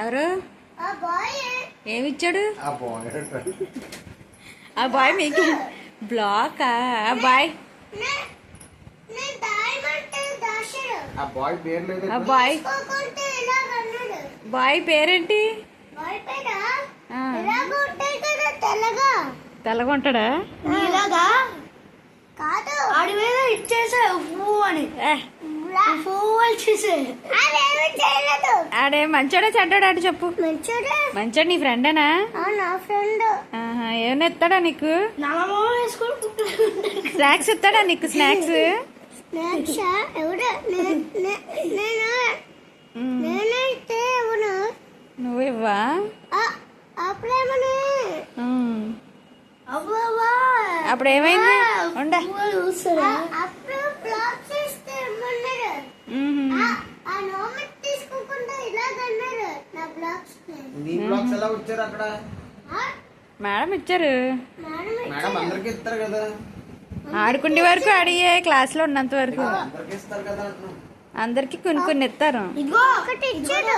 ఎవరు? ఆ బాయ్ ఏమిచ్చాడు? ఆ బాయ్ ఆ బాయ్ మీకు బ్లాక్ ఆ? బాయ్ బాయ్ బాయ్ పేరేంటి? తెల్లగా? తెల్లగుంటాడా? నీలాగా? కాదు. ఆడి మీద ఇచ్చేసా అని. ఆడే మంచోడా చెడ్డాడా ఆడు చెప్పు. మంచోడే. మంచోడు నీ ఫ్రెండేనా? ఆ నా ఫ్రెండ్. ఆహా, ఏమైనా ఇస్తాడా నీకు? స్నాక్స్ ఇస్తాడా నీకు స్నాక్స్? స్నాక్స్ ఎవడు? నే- నే- నేను? నేనైతే ఎవను నువ్వు ఇవ్వా? అప్పుడు ఏమైంది? ఉండ ఆ- అప్పుడు బ్లాక్ చేస్తే ఏమన్నారు ఉహుం. ఆ- ఆ నోమెట్ తీసుకోకుండా ఇలాగన్నారు నా బ్లాక్స్ నీ బ్లాక్స్ ఎలా వచ్చారు అక్కడ? మేడం ఇచ్చారు. మేడం మేడం అందరికి ఇస్తారు కదా. ఆడుకునే వరకు అడిగే క్లాస్లో ఉన్నంత వరకు. అందరికి ఇస్తారు కదా అంటున్నాం అందరికి కొన్ని కొన్ని ఇస్తారు. ఇదిగో ఒకటి ఇచ్చాడు.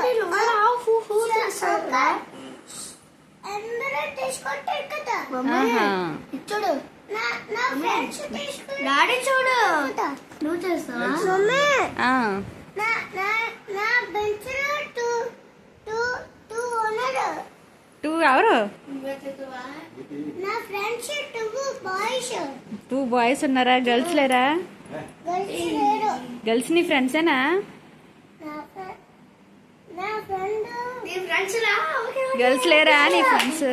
అందరూ తీసుకుంటారు కదా. ఆహా. ఇచ్చాడు. నా నా ఫ్రెండ్స్ తీసుకుంటారు. డాడీ చూడు. నువ్వు చేస్తావా మమ్మీ ఆ. నా నా నా బెంచ్లో టూ టూ టూ ఉన్నాడు టూ ఎవరు? Two boys. టూ బాయ్స్ ఉన్నారా? గర్ల్స్ లేరా? గర్ల్స్ నీ ఫ్రెండ్సేనా గర్ల్స్ లేరా నీ ఫ్రెండ్స్?